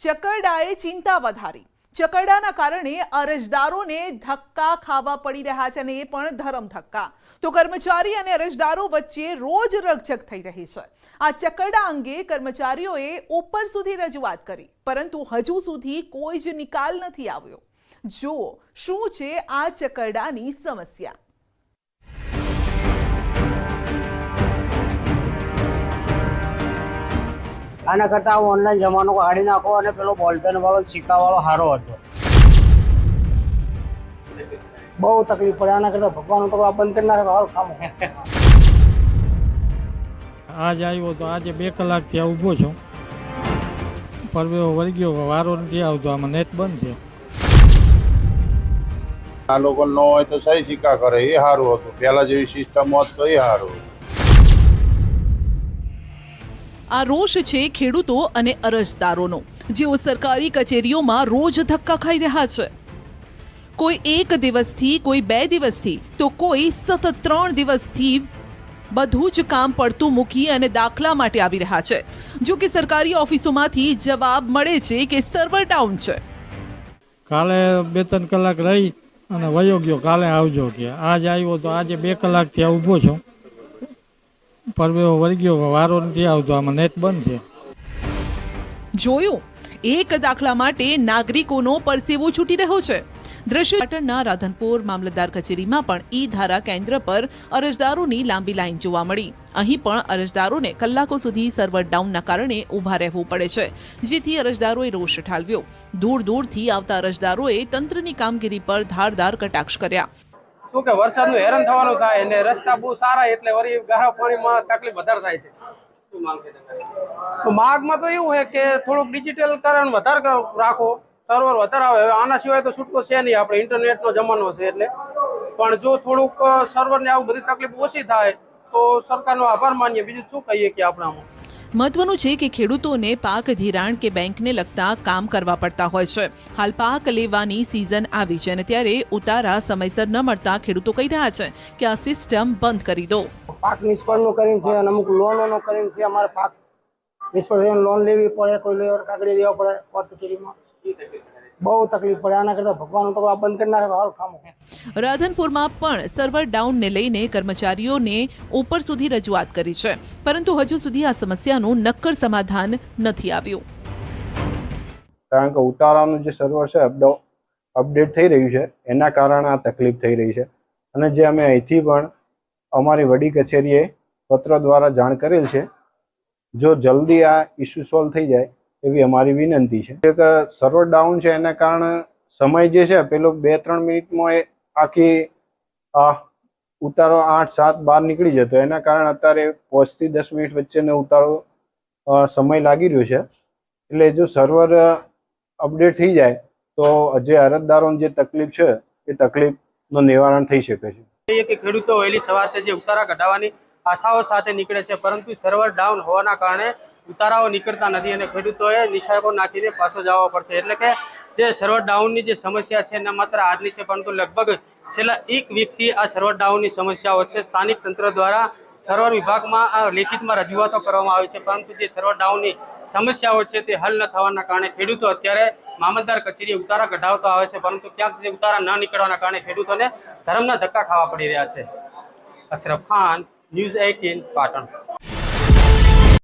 ચકરડાએ ચિંતા વધારી. ચકરડાના કારણે અરજદારોને ધક્કા ખાવા પડી રહ્યા છે અને એ પણ ધરમ ધક્કા. તો કર્મચારી અને અરજદારો વચ્ચે રોજ રકઝક થઈ રહી છે. આ ચકરડા અંગે કર્મચારીઓએ ઉપર સુધી રજૂઆત કરી, પરંતુ હજુ સુધી કોઈ જ નિકાલ નથી આવ્યો. જુઓ, શું છે આ ચકરડાની સમસ્યા? આના કરતાં ઓનલાઈન જમાનો કાઢી નાખો અને પેલો બોલપેન વાળો સિક્કાવાળો સારો હતો. બહુ તકલીફ પડે. આના કરતાં ભગવાન તો આ બંધ કરી નાખે સારું કામ. આજ આવ્યો તો આજે બે કલાકથી આ ઊભો છું. પરવેવો વળી ગયો વારો નથી આવતો આમાં નેટ બંધ છે. આ લોકો ન હોય તો સહી સિક્કા કરે એ સારું હતું. પહેલાં જેવી સિસ્ટમ હોત તો એ સારું હતું. આ રોષ છે ખેડૂતો અને અરજદારોનો, જેઓ સરકારી કચેરીઓમાં રોજ ધક્કા ખાઈ રહ્યા છે. કોઈ એક દિવસથી, કોઈ બે દિવસથી, તો કોઈ સતત ત્રણ દિવસથી બધું જ કામ પડતું મૂકી અને દાખલા માટે આવી રહ્યા છે. જો કે સરકારી ઓફિસોમાંથી જવાબ મળે છે કે સર્વર ડાઉન છે. કાલે બે ત્રણ કલાક રહી અને વયો ગયો, કાલે આવજો કે. આજ આવ્યો તો આજે બે કલાકથી ઊભો છું. પરવેવો વળી ગયો વારો નથી આવતો, આમાં નેટ બંધ છે. જોયું? એક દાખલા માટે નાગરિકોનો પરસેવો છૂટી રહ્યો છે. દ્રશ્ય પાટણના રાધનપુર મામલતદાર કચેરીમાં પણ ઈ ધારા કેન્દ્ર પર અરજદારોની લાંબી લાઈન જોવા મળી. અહીં પણ અરજદારોને કલાકો સુધી સર્વર ડાઉનના કારણે ઊભા રહેવું પડે છે, જેથી અરજદારોએ રોષ ઠાલવ્યો. દૂર દૂરથી આવતા અરજદારોએ તંત્રની કામગીરી પર ધારદાર કટાક્ષ કર્યા. શું કે વરસાદનું હેરાન થવાનું થાય અને રસ્તા બહુ સારા એટલે વળી ગારા પાણીમાં તકલીફ વધારે થાય છે. માગમાં તો એવું છે કે થોડુંક ડિજિટલકરણ વધારે રાખો. સર્વર વધારે આવે. હવે આના સિવાય તો છૂટકો છે નહીં આપણે. ઇન્ટરનેટનો જમાનો છે એટલે. પણ જો થોડુંક સર્વરને આવું બધી તકલીફ ઓછી થાય તો સરકારનો આભાર માનીએ. બીજું શું કહીએ કે આપણે આમાં? મહત્વનું છે કે ખેડૂતોને પાક ધિરાણ કે બેંકને લગતા કામ કરવા પડતા હોય છે. હાલ પાક લેવાની સિઝન આવી છે અને ત્યારે ઉતારા સમયસર ન મળતા ખેડૂતો કહી રહ્યા છે કે આ સિસ્ટમ બંધ કરી દો. પાક નિષ્ફળનું કરીને છે અને અમુક લોનોનો કરીને છે. અમારે પાક નિષ્ફળ લોન લેવી પડે, કોઈ લેવર કાગળી દેવા પડે કોર્ટ કચેરીમાં. બહુ તકલીફ પડે. આના કરતાં ભગવાન તો આ બંધ કરી નાખે તો સારું કામ. રાધનપુરમાં પણ સર્વર ડાઉનને લઈને કર્મચારીઓને ઉપર સુધી રજૂઆત કરી છે. પરંતુ હજુ સુધી આ સમસ્યાનું નક્કર સમાધાન નથી આવ્યું. કારણ કે ઉતારાનું જે સર્વર છે અપડો અપડેટ થઈ રહ્યું છે. એના કારણે આ તકલીફ થઈ રહી છે. અને જે અમે અહીંથી પણ અમારી વડી કચેરીએ પત્ર દ્વારા જાણ કરેલ છે જો જલ્દી આ ઇસ્યુ સોલ્વ થઈ જાય એવી અમારી વિનંતી છે. એક સર્વર ડાઉન છે એના કારણે સમય જે છે પેલો બે ત્રણ મિનિટમાં એ આખી ઉતારો આઠ, સાત, બાર નીકળી જતો. એના કારણે અત્યારે પાંચથી દસ મિનિટ વચ્ચેનો ઉતારો સમય લાગી રહ્યો છે. એટલે જો સર્વર અપડેટ થઈ જાય, તો જે અરજદારોને જે તકલીફ છે, એ તકલીફનું નિવારણ થઈ શકે છે. ખેડૂતો વહેલી સવારે જે ઉતારા કઢાવવાની આશાઓ સાથે નીકળે છે, પરંતુ સર્વર ડાઉન હોવાના કારણે ઉતારાઓ નીકળતા નથી અને ખેડૂતોએ નિશાકો નાખીને પાછો જવો પડશે. એટલે કે જે સર્વર ડાઉનની જે સમસ્યા છે, એના માત્ર આજની છે, પરંતુ લગભગ છેલ્લા એક વીકથી આ સર્વર ડાઉનની સમસ્યાઓ છે. સ્થાનિક તંત્ર દ્વારા સર્વર વિભાગમાં આ લેખિતમાં રજૂઆતો કરવામાં આવી છે, પરંતુ જે સર્વર ડાઉનની સમસ્યાઓ છે, તે હલ ન થવાના કારણે ખેડૂતો અત્યારે મામલતદાર કચેરીએ ઉતારા કઢાવતા આવે છે, પરંતુ ક્યાંક જે ઉતારા ન નીકળવાના કારણે ખેડૂતોને ધર્મના ધક્કા ખાવા પડી રહ્યા છે. Ashraf Khan News 18 Pattern.